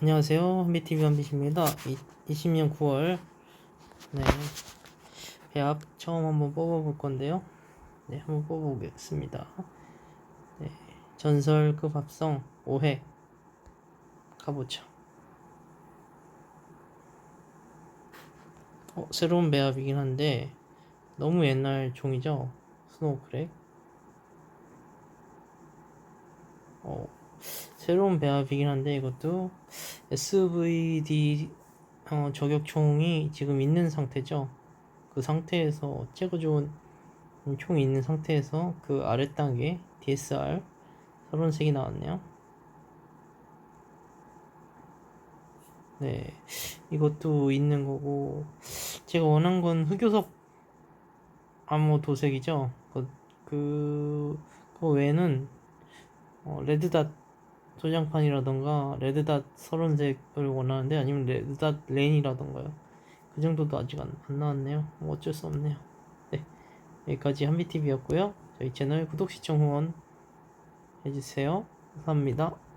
안녕하세요. 한비TV 한비입니다 20년 9월 네 배합 처음 한번 뽑아볼 건데요. 네 한번 뽑아보겠습니다. 네 전설급 합성 5회 가보죠. 어, 새로운 배합이긴 한데 너무 옛날 종이죠. 스노우크랙. 어, 새로운 배합이긴 한데 이것도 SVD 어, 저격총이 지금 있는 상태죠. 그 상태에서 최고 좋은 총이 있는 상태에서 그 아래 단계 DSR 33이 나왔네요. 네, 이것도 있는 거고 제가 원한 건 흑요석 암호 도색이죠. 그, 그, 그 외에는 어, 레드닷 소장판이라던가 레드닷 서른색을 원하는데 아니면 레드닷 렌이라던가요. 그 정도도 아직 안, 안 나왔네요. 뭐 어쩔 수 없네요. 네, 여기까지 한비TV였고요. 저희 채널 구독, 시청, 후원 해주세요. 감사합니다.